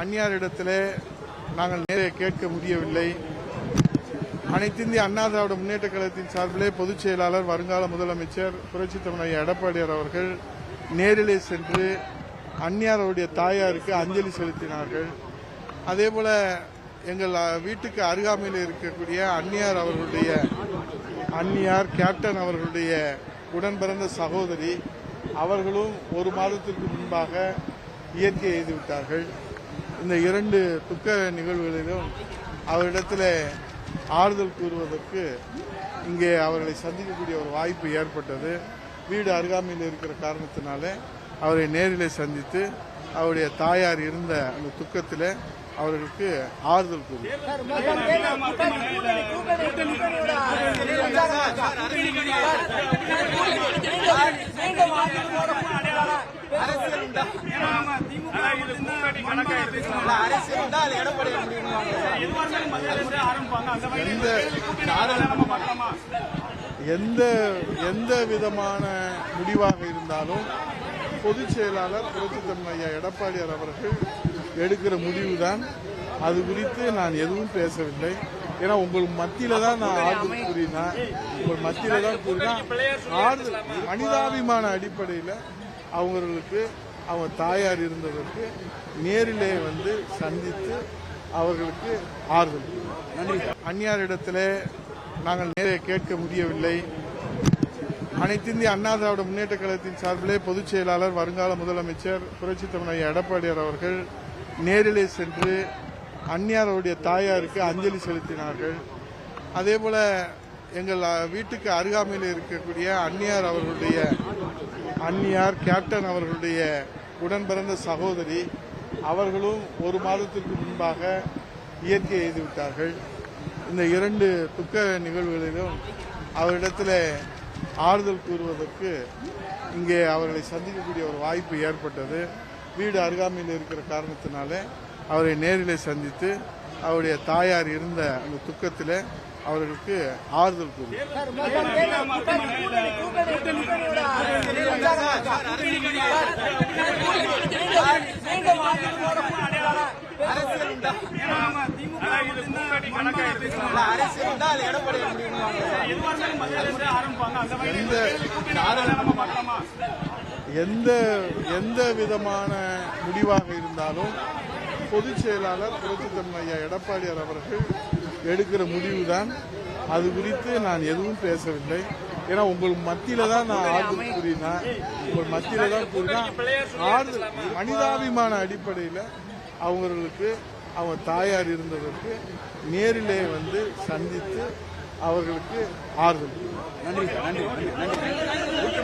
அந்நியாரிடத்திலே நாங்கள் நேரே கேட்க முடியவில்லை. அனைத்திந்திய அண்ணா திராவிட முன்னேற்ற கழகத்தின் சார்பிலே பொதுச் செயலாளர் வருங்கால முதலமைச்சர் புரட்சி தமிழக எடப்பாடியார் அவர்கள் நேரிலே சென்று அந்நியாருடைய தாயாருக்கு அஞ்சலி செலுத்தினார்கள். அதேபோல எங்கள் வீட்டுக்கு அருகாமையில் இருக்கக்கூடிய அந்நியார் அவர்களுடைய அந்நியார் கேப்டன் அவர்களுடைய உடன் பிறந்த சகோதரி அவர்களும் ஒரு மாதத்திற்கு முன்பாக இயற்கை எய்துவிட்டார்கள். இந்த இரண்டு துக்க நிகழ்வுகளிலும் அவரிடத்தில் ஆறுதல் கூறுவதற்கு இங்கே அவர்களை சந்திக்கக்கூடிய ஒரு வாய்ப்பு ஏற்பட்டது வீடு அருகாமையில் இருக்கிற காரணத்தினாலே அவரை நேரிலே சந்தித்து அவருடைய தாயார் இருந்த அந்த துக்கத்தில் அவர்களுக்கு ஆறுதல் கூறும் எந்த எந்த எந்த விதமான முடிவாக இருந்தாலும் பொதுச் செயலாளர் புரட்சித்தன்மை ஐயா எடப்பாடியார் அவர்கள் எடுக்கிற முடிவுதான். அது குறித்து நான் எதுவும் பேசவில்லை. ஏன்னா உங்களுக்கு மத்தியில தான் நான் ஆறுதல் கூறினேன் உங்கள் மத்தியில தான் கூறினா ஆறுதல் மனிதாபிமான அடிப்படையில் அவங்களுக்கு அவங்க தாயார் இருந்ததற்கு நேரிலே வந்து சந்தித்து அவர்களுக்கு ஆறுதல். கூறினேன். நன்றி நாங்கள் நேரே கேட்க முடியவில்லை. அனைத்து இந்திய அண்ணா திராவிட முன்னேற்ற கழகத்தின் சார்பிலே பொதுச் செயலாளர் வருங்கால முதலமைச்சர் புரட்சித் தமிழர் எடப்பாடியார் அவர்கள் நேரிலே சென்று அந்நியாருடைய தாயாருக்கு அஞ்சலி செலுத்தினார்கள். அதேபோல எங்கள் வீட்டுக்கு அருகாமையில் இருக்கக்கூடிய அன்னியார் அவர்களுடைய அன்னியார் கேப்டன் அவர்களுடைய உடன் பிறந்த சகோதரி அவர்களும் ஒரு மாதத்திற்கு முன்பாக இயற்கை எய்துவிட்டார்கள் இந்த இரண்டு துக்க நிகழ்வுகளிலும் அவரிடத்தில் ஆறுதல் கூறுவதற்கு இங்கே அவர்களை சந்திக்கக்கூடிய ஒரு வாய்ப்பு ஏற்பட்டது. வீடு அருகாமையில் இருக்கிற காரணத்தினாலே அவரை நேரிலே சந்தித்து அவருடைய தாயார் இருந்த அந்த துக்கத்தில் அவர்களுக்கு ஆறுதல் எந்த எந்த எந்த விதமான முடிவாக இருந்தாலும் பொதுச் செயலாளர் புரட்சித்தன்மையா எடப்பாடியார் அவர்கள் எடுக்கிற முடிவு தான் அது குறித்து நான் எதுவும் பேசவில்லை. ஏன்னா உங்களுக்கு மத்தியில தான் நான் ஆறுதல் கூறினேன் உங்கள் மத்தியில தான் கூறினா ஆறுதல் மனிதாபிமான அடிப்படையில் அவங்களுக்கு அவங்க தாயார் இருந்ததற்கு நேரிலே வந்து சந்தித்து அவர்களுக்கு ஆறுதல் நன்றி நன்றி நன்றி